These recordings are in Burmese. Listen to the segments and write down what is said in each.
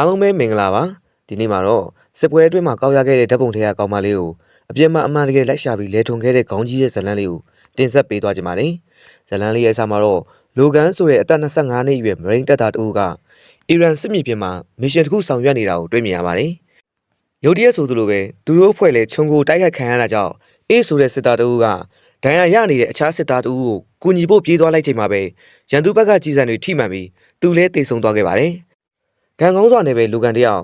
အားလုံးပဲမင်္ဂလာပါဒီနေ့မှာတော့စစ်ပွဲအတွင်းမှာကောက်ရခဲ့တဲ့ဓာတ်ပုံတွေကကောင်းမလေးကိုအပြစ်မှအမှန်တကယ်လိုက်ရှာပြီးလဲထုံခဲ့တဲ့ခေါင်းကြီးရဲ့ဇလန်းလေးကိုတင်ဆက်ပေးသွားကြပါမယ်ဇလန်းလေးရဲ့အစမှာတော့လိုဂန်ဆိုတဲ့အသက်25နှစ်အရွယ်မရိန်းတပ်သားတဦးကအီရန်စစ်မြေပြင်မှာမစ်ရှင်တစ်ခုဆောင်ရွက်နေတာကိုတွေ့မြင်ရပါတယ်ရုတ်တရက်ဆိုသလိုပဲသူတို့အဖွဲ့လည်းခြုံကိုတိုက်ခိုက်ခံရတာကြောင့်အေးဆိုတဲ့စစ်သားတဦးကဒဏ်ရာရနေတဲ့အခြားစစ်သားတဦးကိုကူညီဖို့ပြေးသွားလိုက်ချိန်မှာပဲရန်သူဘက်ကကြီးစံတွေထိမှန်ပြီးသူလည်းတိတ်ဆုံသွားခဲ့ပါတယ် ကံကောင်းစွာနဲ့ပဲလူကန်တယောက်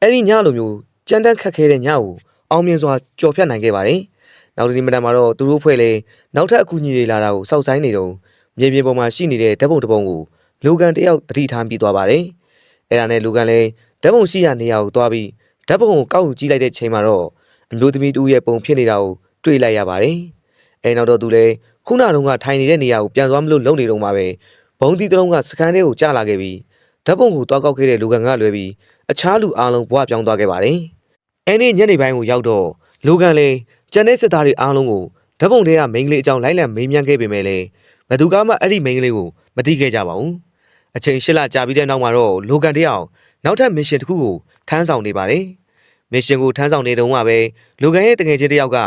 အဲ့ဒီညလိုမျိုးကြမ်းတမ်းခတ်ခဲတဲ့ညကိုအောင်မြင်စွာကြော်ဖြတ်နိုင်ခဲ့ပါတယ်။နောက်တစ်ဒီမနက်မှာတော့သူတို့ဖွဲ့လေနောက်ထပ်အကူအညီတွေလာတာကိုစောက်ဆိုင်နေတော့မြေပြင်ပေါ်မှာရှိနေတဲ့ဓာတ်ပုံတစ်ပုံကိုလူကန်တယောက်သတိထားပြီးသွားပါတယ်။အဲ့ဒါနဲ့လူကန်လည်းဓာတ်ပုံရှိရာနေရာကိုသွားပြီးဓာတ်ပုံကိုကောက်ယူကြည့်လိုက်တဲ့ချိန်မှာတော့အမျိုးသမီးတူရဲ့ပုံဖြစ်နေတာကိုတွေ့လိုက်ရပါတယ်။အဲနောက်တော့သူလည်းခုနတုန်းကထိုင်နေတဲ့နေရာကိုပြန်သွားမလို့လုံနေတော့မှပဲဘုံဒီတစ်လုံးကစကန်ထဲကိုကျလာခဲ့ပြီး ဓာတ်ပုံကိုတွားကောက်ခဲ့တဲ့လူကန်ကလွဲပြီးအခြားလူအားလုံးဘဝပြောင်းသွားခဲ့ပါတယ်။အဲနေ့ညနေပိုင်းကိုရောက်တော့လူကန်လည်းကျန်တဲ့စစ်သားတွေအားလုံးကိုဓာတ်ပုံတွေကမိန်းကလေးအကြောင်းလိုက်လံမေးမြန်းခဲ့ပေမဲ့လည်းဘယ်သူကမှအဲ့ဒီမိန်းကလေးကိုမသိခဲ့ကြပါဘူး။အချိန်ရှစ်လကြာပြီးတဲ့နောက်မှာတော့လူကန်တယောက်နောက်ထပ်မစ်ရှင်တစ်ခုကိုထမ်းဆောင်နေပါတယ်။မစ်ရှင်ကိုထမ်းဆောင်နေတုန်းကပဲလူကန်ရဲ့တငယ်ချင်းတစ်ယောက်က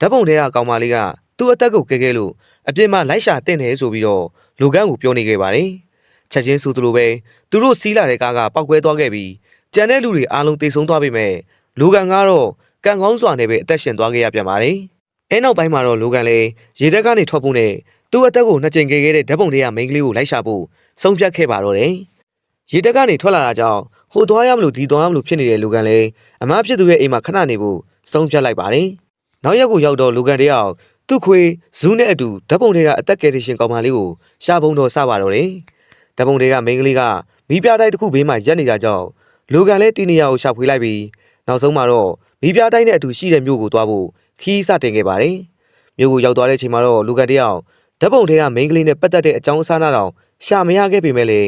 ဓာတ်ပုံတွေကကောင်မလေးကသူ့အသက်ကိုကဲကဲလို့အပြစ်မှလိုက်ရှာတဲ့နေဆိုပြီးတော့လူကန်ကိုပြောနေခဲ့ပါတယ်။ ချက်ချင်းဆိုသလိုပဲသူတို့စီးလာတဲ့ကားကပောက်ကွဲသွားခဲ့ပြီးကြံတဲ့လူတွေအားလုံးတေဆုံးသွားပြီမဲ့လူကန်ကတော့ကံကောင်းစွာနဲ့ပဲအသက်ရှင်သွားခဲ့ရပြန်ပါတယ်။အဲနောက်ပိုင်းမှာတော့လူကန်လည်းရေတက်ကနေထွက်ဖို့နဲ့သူ့အသက်ကိုနှစ်ကြိမ်ခဲ့ခဲ့တဲ့ဓာတ်ပုံတွေကမိန်းကလေးကိုလိုက်ရှာဖို့ဆုံးဖြတ်ခဲ့ပါတော့တယ်။ရေတက်ကနေထွက်လာတာကြောင့်ဟိုသွားရမလို့ဒီသွားရမလို့ဖြစ်နေတဲ့လူကန်လည်းအမဖြစ်သူရဲ့အိမ်မှာခဏနေဖို့ဆုံးဖြတ်လိုက်ပါတယ်။နောက်ရက်ကိုရောက်တော့လူကန်တယောက်သူ့ခွေဇူးနဲ့အတူဓာတ်ပုံတွေကအသက်ကယ်ရှင်ကောင်မလေးကိုရှာပုံတော်စပါတော့တယ်။ ဓာတ်ပုံတွေကမိန်းကလေးကမိပြတိုက်တစ်ခုဘေးမှာရက်နေတာကြောင့်လူကန်လည်းတီနီယာကိုရှာဖွေလိုက်ပြီးနောက်ဆုံးမှာတော့မိပြတိုက်နဲ့အတူရှိတဲ့မြို့ကိုသွားဖို့ခီးစတင်ခဲ့ပါတယ်။မြို့ကိုရောက်သွားတဲ့အချိန်မှာတော့လူကန်တယောက်ဓာတ်ပုံတွေကမိန်းကလေးနဲ့ပတ်သက်တဲ့အကြောင်းအစားအတော်ရှာမရခဲ့ပေမဲ့လေ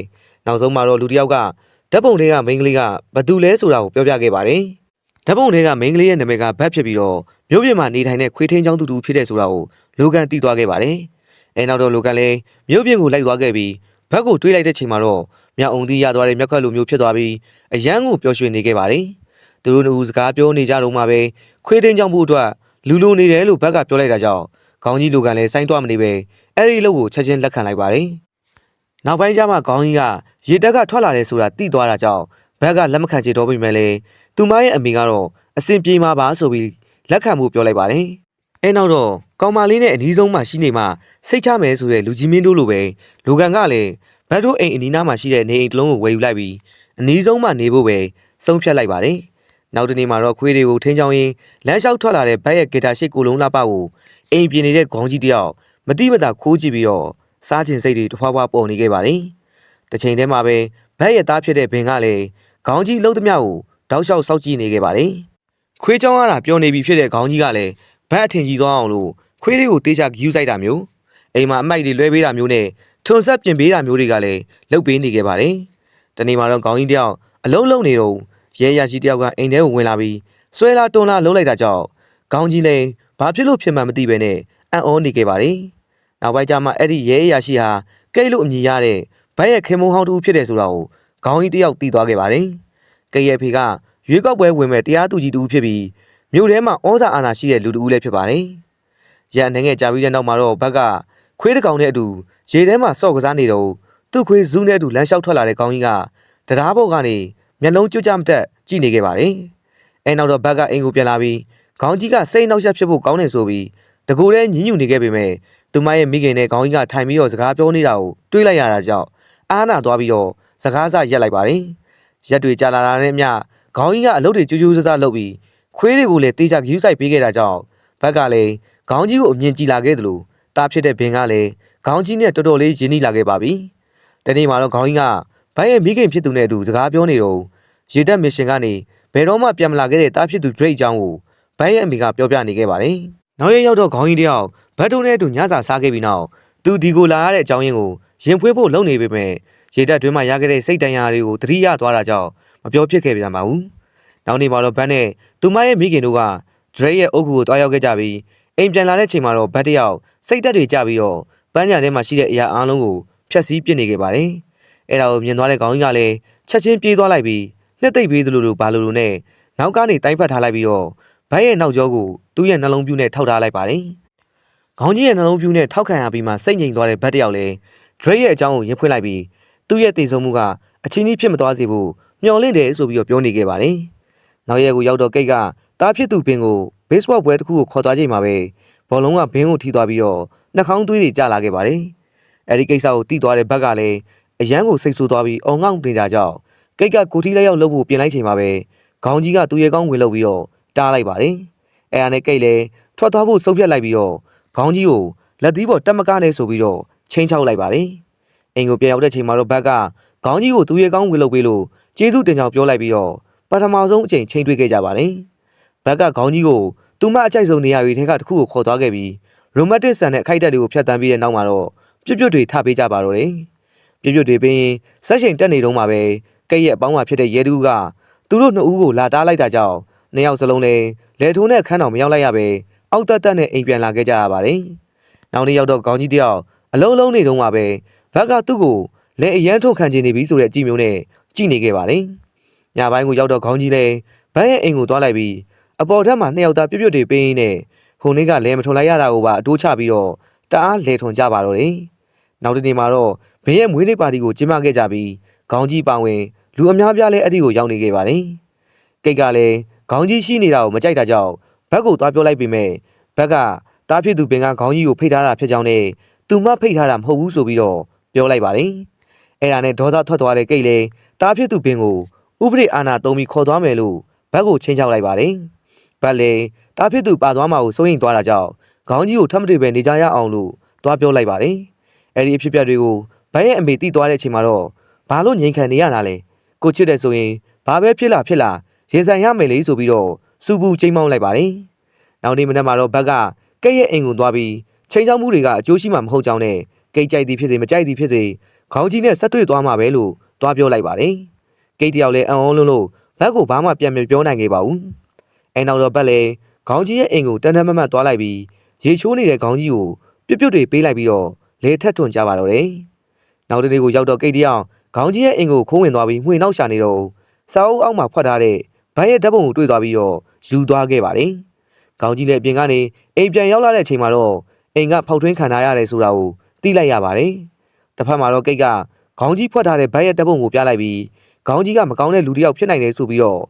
နောက်ဆုံးမှာတော့လူတစ်ယောက်ကဓာတ်ပုံတွေကမိန်းကလေးကဘသူလဲဆိုတာကိုပြောပြခဲ့ပါတယ်။ဓာတ်ပုံတွေကမိန်းကလေးရဲ့နာမည်ကဘတ်ဖြစ်ပြီးတော့မြို့ပြင်မှာနေထိုင်တဲ့ခွေးထင်းချောင်းတူတူဖြစ်တဲ့ဆိုတာကိုလူကန်သိသွားခဲ့ပါတယ်။အဲနောက်တော့လူကန်လည်းမြို့ပြင်ကိုလိုက်သွားခဲ့ပြီး ဘက်ကိုတွေးလိုက်တဲ့ချိန်မှာတော့မြောက်အောင်သီးရသွားတဲ့မြက်ခတ်လိုမျိုးဖြစ်သွားပြီးအရန်ကိုပျော်ရွှင်နေခဲ့ပါတယ်။သူတို့နှစ်ဦးစကားပြောနေကြတော့မှပဲခွေးတင်းကြောင့်ဖို့အတွက်လူလူနေတယ်လို့ဘက်ကပြောလိုက်တာကြောင့်ခေါင်းကြီးလူကလည်းစိုင်းသွားမနေပဲအဲ့ဒီလို့ကိုချက်ချင်းလက်ခံလိုက်ပါတယ်။နောက်ပိုင်းကျမှခေါင်းကြီးကရေတက်ကထွက်လာတယ်ဆိုတာသိသွားတာကြောင့်ဘက်ကလက်မခံချေတော့ပြီမဲ့လေသူမရဲ့အမိကတော့အစင်ပြေမှာပါဆိုပြီးလက်ခံမှုပြောလိုက်ပါတယ်။အဲနောက်တော့ ကောင်မလေးနဲ့အနီးဆုံးမှရှိနေမှစိတ်ချမယ်ဆိုတဲ့လူကြီးမင်းတို့လိုပဲလူကန်ကလည်းဘတ်တို့အိမ်အနီးနားမှာရှိတဲ့နေအိမ်တစ်လုံးကိုဝယ်ယူလိုက်ပြီးအနီးဆုံးမှနေဖို့ပဲဆုံးဖြတ်လိုက်ပါတယ်။နောက်တနေ့မှာတော့ခွေးတွေကိုထင်းချောင်းရင်းလမ်းလျှောက်ထွက်လာတဲ့ဘက်ရဲ့ဂီတာရှိကိုလုံးလှပကိုအိမ်ပြင်နေတဲ့ခေါင်းကြီးတယောက်မတိမတာခိုးကြည့်ပြီးတော့စားခြင်းစိတ်တွေတစ်ဖွာဖွာပေါ်နေခဲ့ပါတယ်။တစ်ချိန်တည်းမှာပဲဘက်ရဲ့သားဖြစ်တဲ့ဘင်ကလည်းခေါင်းကြီးလှုပ်သမျှကိုတောက်လျှောက်စောက်ကြည့်နေခဲ့ပါတယ်။ခွေးချောင်းရတာပျော်နေပြီဖြစ်တဲ့ခေါင်းကြီးကလည်းဘက်အထင်ကြီးသွားအောင်လို့ ခွေးလေးကိုတေးချဂယူးဆိုင်တာမျိုးအိမ်မှာအမိုက်တွေလွှဲပေးတာမျိုးနဲ့ထွန်ဆက်ပြင်ပေးတာမျိုးတွေကလည်းလုပ်ပေးနေခဲ့ပါတယ်။တနေ့မှာတော့ခေါင်းကြီးတယောက်အလုံးလုံးနေတော့ရဲရရှိတယောက်ကအိမ်ထဲကိုဝင်လာပြီးဆွဲလာတွန်းလာလှုပ်လိုက်တာကြောင့်ခေါင်းကြီးလည်းဘာဖြစ်လို့ဖြစ်မှန်းမသိပဲနဲ့အံ့ဩနေခဲ့ပါတယ်။နောက်ပိုင်းကျမှအဲ့ဒီရဲရရှိဟာကိတ်လို့အမည်ရတဲ့ဘက်ရဲ့ခင်မုံဟောင်းတူဖြစ်တယ်ဆိုတာကိုခေါင်းကြီးတယောက်သိသွားခဲ့ပါတယ်။ကိတ်ရဲ့ဖေကရွေးကောက်ပွဲဝင်မဲ့တရားသူကြီးတူဖြစ်ပြီးမြို့ထဲမှာဩဇာအာဏာရှိတဲ့လူတူလည်းဖြစ်ပါတယ်။ ရန်အနေငယ်ကြာပြီးတဲ့နောက်မှာတော့ဘက်ကခွေးတစ်ကောင်နဲ့အတူရေထဲမှာစော့ကစားနေတော့သူ့ခွေးဇူးနဲ့အတူလမ်းလျှောက်ထွက်လာတဲ့ကောင်းကြီးကတရားဘောက်ကနေမျက်လုံးကျွတ်ကြမတက်ကြည့်နေခဲ့ပါတယ်။အဲနောက်တော့ဘက်ကအိမ်ကိုပြန်လာပြီးခေါင်းကြီးကစိတ်နှောက်ယှက်ဖြစ်ဖို့ကောင်းနေဆိုပြီးတကူလည်းညှဉ်းညူနေခဲ့ပေမဲ့သူမရဲ့မိခင်နဲ့ခေါင်းကြီးကထိုင်ပြီးတော့စကားပြောနေတာကိုတွေးလိုက်ရတာကြောင့်အားနာသွားပြီးတော့စကားစရက်လိုက်ပါတယ်။ရက်တွေကြာလာတာနဲ့မျှခေါင်းကြီးကအလုပ်တွေကြိုးကြိုးစားစားလုပ်ပြီးခွေးတွေကိုလည်းတေးချဂယူးဆိုင်ပေးခဲ့တာကြောင့် ဘက်ကလည်းခေါင်းကြီးကိုအမြင်ကြည့်လာခဲ့သလိုတားဖြစ်တဲ့ဘင်ကလည်းခေါင်းကြီးနဲ့တော်တော်လေးရင်းနှီးလာခဲ့ပါပြီ။တနေ့မှာတော့ခေါင်းကြီးကဘိုင်းရဲ့မိခင်ဖြစ်သူနဲ့အတူစကားပြောနေတော့ရေတက်မစ်ရှင်ကနေဘယ်တော့မှပြန်မလာခဲ့တဲ့တားဖြစ်သူဒရိတ်အကြောင်းကိုဘိုင်းရဲ့အမိကပြောပြနေခဲ့ပါတယ်။နောက်ရက်ရောက်တော့ခေါင်းကြီးတယောက်ဘတ်တုံနဲ့အတူညစာစားခဲ့ပြီးနောက်သူဒီကိုလာရတဲ့အကြောင်းရင်းကိုရင်ဖွေးဖို့လုပ်နေပေမဲ့ရေတက်တွင်းမှာရခဲ့တဲ့စိတ်တန်ရာတွေကိုသတိရသွားတာကြောင့်မပြောဖြစ်ခဲ့ပြန်ပါဘူး။နောက်နေ့မှာတော့ဘတ်နဲ့သူမရဲ့မိခင်တို့က ဒရိတ်ရဲ့အုပ်ကူကိုတွားရောက်ခဲ့ကြပြီးအိမ်ပြန်လာတဲ့ချိန်မှာတော့ဘတ်တယောက်စိတ်တက်တွေကြပြီးတော့ပန်းကြံထဲမှာရှိတဲ့အရာအားလုံးကိုဖျက်ဆီးပစ်နေခဲ့ပါတယ်။အဲ့ဒါကိုမြင်သွားတဲ့ခေါင်းကြီးကလည်းချက်ချင်းပြေးသွားလိုက်ပြီးနှစ်သိပ်ပေးသလိုလိုဘာလိုလိုနဲ့နောက်ကနေတိုင်းဖက်ထားလိုက်ပြီးတော့ဘိုက်ရဲ့နောက်ကျောကိုသူ့ရဲ့နှလုံးပြူးနဲ့ထောက်ထားလိုက်ပါတယ်။ခေါင်းကြီးရဲ့နှလုံးပြူးနဲ့ထောက်ခံရပြီးမှစိတ်ငြိမ်သွားတဲ့ဘက်တစ်ယောက်လည်း Drake ရဲ့အကြောင်းကိုရင်ဖွင့်လိုက်ပြီးသူ့ရဲ့တည်ဆုံမှုကအချင်းကြီးဖြစ်မသွားစေဖို့မျှော်လင့်တယ်ဆိုပြီးတော့ပြောနေခဲ့ပါတယ်။ နောက်ရက်ကိုရောက်တော့ကိတ်ကတားဖြစ်သူပင်ကို baseball ပွဲတစ်ခုကိုခေါ်သွားချိန်မှာပဲဘောလုံးကဘင်းကိုထိသွားပြီးတော့နှာခေါင်းသွေးတွေကျလာခဲ့ပါတယ်။အဲဒီကိစ္စကိုတီးသွားတဲ့ဘက်ကလည်းအရန်ကိုစိတ်ဆိုးသွားပြီးအောင်ငေါ့နေတာကြောင့်ကိတ်ကကိုထီလက်ရောက်လုပ်ဖို့ပြင်လိုက်ချိန်မှာပဲခေါင်းကြီးကသူ့ရဲ့ကောင်းဝင်လုပ်ပြီးတော့တားလိုက်ပါတယ်။အဲအားနဲ့ကိတ်လည်းထွက်သွားဖို့စုပ်ပြတ်လိုက်ပြီးတော့ခေါင်းကြီးကိုလက်သီးပေါ်တက်မကားနဲ့ဆိုပြီးတော့ချင်းချောက်လိုက်ပါတယ်။အိမ်ကိုပြန်ရောက်တဲ့ချိန်မှာတော့ဘက်ကခေါင်းကြီးကိုသူ့ရဲ့ကောင်းဝင်လုပ်ပေးလို့ကျေးဇူးတင်ကြောင်းပြောလိုက်ပြီးတော့ ပထမဆုံးအချိန်ချိန်တွေ့ခဲ့ကြပါတယ်။ဘက်ကခေါင်းကြီးကိုသူမအကြိုက်ဆုံးနေရာတွေထဲကတစ်ခုကိုခေါ်သွားခဲ့ပြီးရိုမတ်တစ်ဆန်တဲ့အခိုက်အတန့်တွေကိုဖျက်ဆီးပြီးတဲ့နောက်မှာတော့ပြွတ်ပြွတ်တွေထပေးကြပါတော့တယ်။ပြွတ်ပြွတ်တွေပြီးရင်ဆက်ရှင်တက်နေတုန်းမှာပဲကဲ့ရဲ့အပေါင်းမှာဖြစ်တဲ့ရဲတူးကသူတို့နှစ်ဦးကိုလာတားလိုက်တာကြောင့်နှစ်ယောက်စလုံးလည်းလေထုံးနဲ့ခန်းတော်မရောက်လိုက်ရပဲအောက်တက်တက်နဲ့အိမ်ပြန်လာခဲ့ကြရပါတယ်။နောက်နေ့ရောက်တော့ခေါင်းကြီးတယောက်အလုံးလုံးနေတုန်းမှာပဲဘက်ကသူ့ကိုလက်အရန်ထုတ်ခံခြင်းနေပြီဆိုတဲ့အကြည့်မျိုးနဲ့ကြည့်နေခဲ့ပါတယ်။ ညပိုင်းကိုရောက်တော့ခေါင်းကြီးလည်းဘန်းရဲ့အိမ်ကိုသွားလိုက်ပြီးအပေါ်ထက်မှာနှစ်ယောက်သားပြွတ်ပြွတ်တွေပေးရင်းနဲ့ဟိုနေ့ကလဲမထွန်လိုက်ရတာကိုပါအတိုးချပြီးတော့တအားလဲထွန်ကြပါတော့တယ်။နောက်တစ်နေ့မှာတော့ဘင်းရဲ့မွေးနေ့ပါတီကိုကျင်းပခဲ့ကြပြီးခေါင်းကြီးပါဝင်လူအများပြားလည်းအဲ့ဒီကိုရောက်နေခဲ့ပါတယ်။ကိတ်ကလည်းခေါင်းကြီးရှိနေတာကိုမကြိုက်တာကြောင့်ဘက်ကိုသွားပြောလိုက်ပေမဲ့ဘက်ကတားဖြစ်သူပင်ကခေါင်းကြီးကိုဖိတ်ထားတာဖြစ်ကြောင်းနဲ့သူမဖိတ်ထားတာမဟုတ်ဘူးဆိုပြီးတော့ပြောလိုက်ပါတယ်။အဲ့ဒါနဲ့ဒေါသထွက်သွားတဲ့ကိတ်လည်းတားဖြစ်သူပင်ကို ဥပဒေအာဏာသုံးပြီးခေါ်သွားမယ်လို့ဘက်ကိုချင်းချောက်လိုက်ပါတယ်။ဘက်လည်းတားဖြစ်သူပါသွားမှာကိုစိုးရိမ်သွားတာကြောင့်ခေါင်းကြီးကိုထပ်မတွေ့ပဲနေကြရအောင်လို့သွားပြောလိုက်ပါတယ်။အဲ့ဒီအဖြစ်အပျက်တွေကိုဘက်ရဲ့အမေတိသွားတဲ့အချိန်မှာတော့ဘာလို့ငြိမ်ခံနေရတာလဲ။ကိုချစ်တဲ့ဆိုရင်ဘာပဲဖြစ်လာဖြစ်လာရင်ဆိုင်ရမယ်လေဆိုပြီးတော့စူပူချိန်မောင်းလိုက်ပါတယ်။နောက်နေ့မနက်မှာတော့ဘက်ကကဲ့ရဲ့အိမ်ကိုသွားပြီးချိန်ချောင်းမှုတွေကအကျိုးရှိမှမဟုတ်ကြောင်းနဲ့ကိတ်ကြိုက်သည်ဖြစ်စေမကြိုက်သည်ဖြစ်စေခေါင်းကြီးနဲ့ဆက်တွေ့သွားမှာပဲလို့သွားပြောလိုက်ပါတယ်။ ကိတ်တယောက်လည်းအံ့ဩလုံးလို့ဘက်ကိုဘာမှပြန်မပြောနိုင်ခဲ့ပါဘူး။အဲနောက်တော့ဘက်လည်းခေါင်းကြီးရဲ့အိမ်ကိုတန်းတန်းမတ်မတ်သွားလိုက်ပြီးရေချိုးနေတဲ့ခေါင်းကြီးကိုပြုတ်ပြုတ်တွေပေးလိုက်ပြီးတော့လေထက်ထွန်ကြပါတော့တယ်။နောက်တနေ့ကိုရောက်တော့ကိတ်တယောက်ခေါင်းကြီးရဲ့အိမ်ကိုခိုးဝင်သွားပြီးမှွေနောက်ရှာနေတော့စာအုပ်အောက်မှာဖွက်ထားတဲ့ဘိုင်းရဲ့ဓာတ်ပုံကိုတွေ့သွားပြီးတော့ယူသွားခဲ့ပါတယ်။ခေါင်းကြီးလည်းအပြင်ကနေအိမ်ပြန်ရောက်လာတဲ့အချိန်မှာတော့အိမ်ကဖောက်ထွင်းခံထားရတယ်ဆိုတာကိုသိလိုက်ရပါတယ်။တစ်ဖက်မှာတော့ကိတ်ကခေါင်းကြီးဖွက်ထားတဲ့ဘိုင်းရဲ့ဓာတ်ပုံကိုပြလိုက်ပြီး ခေါင်းကြီးကမကောင်းတဲ့လူတစ်ယောက်ဖြစ်နိုင်တယ်ဆိုပြီးတော့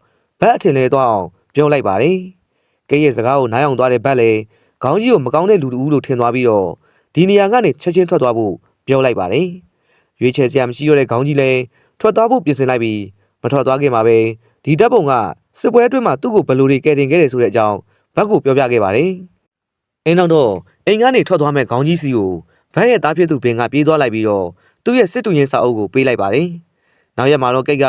ဘတ်အထင်လဲသွားအောင်ပြောလိုက်ပါတယ်။ကိတ်ရဲ့စကားကိုနားယောင်သွားတဲ့ဘတ်လည်းခေါင်းကြီးကိုမကောင်းတဲ့လူတူလို့ထင်သွားပြီးတော့ဒီနေရာကနေချက်ချင်းထွက်သွားဖို့ပြောလိုက်ပါတယ်။ရွေးချယ်စရာမရှိတော့တဲ့ခေါင်းကြီးလည်းထွက်သွားဖို့ပြင်ဆင်လိုက်ပြီးမထွက်သွားခင်မှာပဲဒီတပ်ပုံကစစ်ပွဲအတွင်းမှာသူ့ကိုဘယ်လိုတွေကယ်တင်ခဲ့တယ်ဆိုတဲ့အကြောင်းဘက်ကိုပြောပြခဲ့ပါတယ်။အင်းနောက်တော့အိမ်ကနေထွက်သွားမဲ့ခေါင်းကြီးစီကိုဘက်ရဲ့သားဖြစ်သူပင်ကပြေးသွားလိုက်ပြီးတော့သူ့ရဲ့စစ်တူရင်စာအုပ်ကိုပေးလိုက်ပါတယ်။ နောက်ရက်မှာတော့ကိတ်က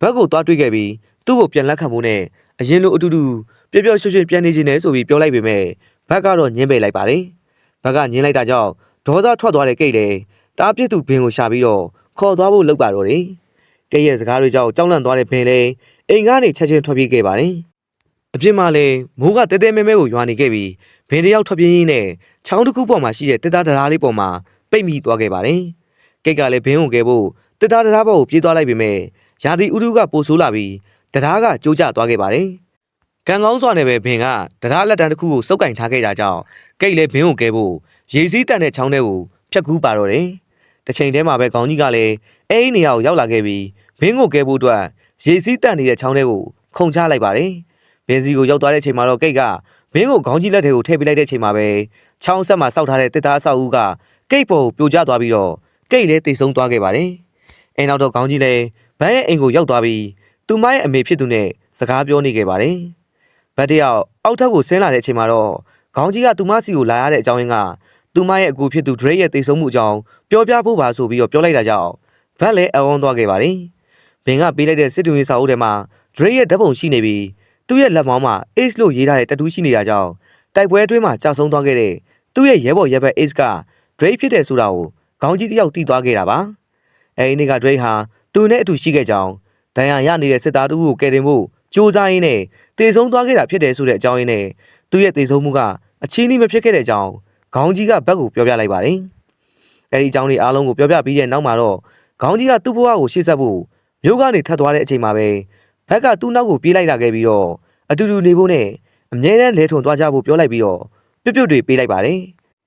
ဘက်ကိုသွားတွေ့ခဲ့ပြီးသူ့ကိုပြန်လက်ခံဖို့နဲ့အရင်လိုအတူတူပျော်ပျော်ရွှင်ရွှင်ပြန်နေခြင်းနဲ့ဆိုပြီးပြောလိုက်ပေမဲ့ဘက်ကတော့ညင်းပယ်လိုက်ပါတယ်။ဘက်ကညင်းလိုက်တာကြောင့်ဒေါသထွက်သွားတဲ့ကိတ်လည်းတားပြစ်သူဘင်ကိုရှာပြီးတော့ခေါ်သွားဖို့လုပ်ပါတော့တယ်။ကိတ်ရဲ့စကားတွေကြောင့်ကြောက်လန့်သွားတဲ့ဘင်လည်းအိမ်ကနေချက်ချင်းထွက်ပြေးခဲ့ပါတယ်။အပြင်မှာလည်းမိုးကတဲတဲမဲမဲကိုရွာနေခဲ့ပြီးဘင်တယောက်ထွက်ပြေးရင်းနဲ့ချောင်းတစ်ခုပေါ်မှာရှိတဲ့တက်သားတရားလေးပေါ်မှာပိတ်မိသွားခဲ့ပါတယ်။ကိတ်ကလည်းဘင်းကိုကဲဖို့ တက်သားတရားပေါ်ကိုပြေးသွားလိုက်ပေမဲ့ရာသီဥတုကပိုဆိုးလာပြီးတရားကကျိုးကျသွားခဲ့ပါတယ်။ကံကောင်းစွာနဲ့ပဲဘင်ကတရားလက်တန်းတစ်ခုကိုစုပ်ကင်ထားခဲ့တာကြောင့်ကိတ်လည်းဘင်းကိုကဲဖို့ရေစည်းတန်တဲ့ချောင်းထဲကိုဖြတ်ကူးပါတော့တယ်။တစ်ချိန်တည်းမှာပဲခေါင်းကြီးကလည်းအဲ့ဒီနေရာကိုရောက်လာခဲ့ပြီးဘင်းကိုကဲဖို့အတွက်ရေစည်းတန်နေတဲ့ချောင်းထဲကိုခုန်ချလိုက်ပါတယ်။ဘင်းစီကိုရောက်သွားတဲ့ချိန်မှာတော့ကိတ်ကဘင်းကိုခေါင်းကြီးလက်ထဲကိုထည့်ပေးလိုက်တဲ့ချိန်မှာပဲချောင်းဆက်မှာစောက်ထားတဲ့တစ်သားအဆောက်အဦကကိတ်ပေါ်ကိုပြိုကျသွားပြီးတော့ကိတ်လည်းတိတ်ဆုံးသွားခဲ့ပါတယ်။ အဲနောက်တော့ခေါင်းကြီးလည်းဘန်းရဲ့အိမ်ကိုရောက်သွားပြီးသူမရဲ့အမေဖြစ်သူနဲ့စကားပြောနေခဲ့ပါတယ်။ဘတ်တယောက်အောက်ထပ်ကိုဆင်းလာတဲ့အချိန်မှာတော့ခေါင်းကြီးကသူမစီကိုလာရတဲ့အကြောင်းရင်းကသူမရဲ့အကူဖြစ်သူဒရိတ်ရဲ့တိတ်ဆုံးမှုအကြောင်းပြောပြဖို့ပါဆိုပြီးတော့ပြောလိုက်တာကြောင့်ဘတ်လည်းအဝန်းသွားခဲ့ပါတယ်။ဘင်ကပေးလိုက်တဲ့စစ်တူရင်စာအုပ်ထဲမှာဒရိတ်ရဲ့ဓာတ်ပုံရှိနေပြီးသူ့ရဲ့လက်မောင်းမှာ Ace လို့ရေးထားတဲ့တတူးရှိနေတာကြောင့်တိုက်ပွဲအတွင်းမှာကြာဆုံးသွားခဲ့တဲ့သူ့ရဲ့ရဲဘော်ရဲဘက် Ace က Drake ဖြစ်တယ်ဆိုတာကိုခေါင်းကြီးတစ်ယောက်တီးသွားခဲ့တာပါ။ အဲဒီနေ့က Drake ဟာသူနဲ့အတူရှိခဲ့ကြောင်းဒဏ်ရာရနေတဲ့စစ်သားတူကိုကယ်တင်ဖို့စူးစမ်းရင်းနဲ့တေဆုံးသွားခဲ့တာဖြစ်တယ်ဆိုတဲ့အကြောင်းရင်းနဲ့သူ့ရဲ့တေဆုံးမှုကအချင်းကြီးမဖြစ်ခဲ့တဲ့အကြောင်းခေါင်းကြီးကဘက်ကိုပြောပြလိုက်ပါတယ်။အဲဒီအကြောင်းလေးအားလုံးကိုပြောပြပြီးတဲ့နောက်မှာတော့ခေါင်းကြီးကသူ့ဘဝကိုရှေ့ဆက်ဖို့မြို့ကနေထပ်သွားတဲ့အချိန်မှာပဲဘဘက်ကသူ့နောက်ကိုပြေးလိုက်လာခဲ့ပြီးတော့အတူတူနေဖို့နဲ့အမြဲတမ်းလဲထွန်သွားကြဖို့ပြောလိုက်ပြီးတော့ပြုတ်ပြုတ်တွေပေးလိုက်ပါတယ်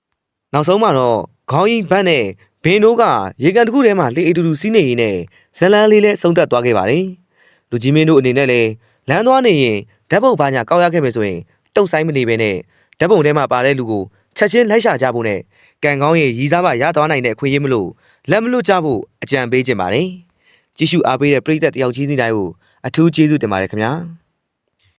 ။နောက်ဆုံးမှာတော့ခေါင်းကြီးဘတ်နဲ့ ဘင်းတို့ကရေကန်တစ်ခုထဲမှာလေအတူတူစီးနေရင်းနဲ့ဇလန်းလေးလဲဆုံးသက်သွားခဲ့ပါတယ်။လူကြီးမင်းတို့အနေနဲ့လည်းလမ်းသွားနေရင်ဓာတ်ပုံပါညာကောက်ရခဲ့မယ်ဆိုရင်တုတ်ဆိုင်မနေပဲနဲ့ဓာတ်ပုံထဲမှာပါတဲ့လူကိုချက်ချင်းလိုက်ရှာကြဖို့နဲ့ကံကောင်းရဲ့ရီစားပါရသွားနိုင်တဲ့အခွင့်အရေးမလို့လက်မလွတ်ကြဖို့အကြံပေးခြင်းပါတယ်။ကြည့်ရှုအားပေးတဲ့ပရိသတ်တယောက်ချင်းစီတိုင်းကိုအထူးကျေးဇူးတင်ပါတယ်ခင်ဗျာ။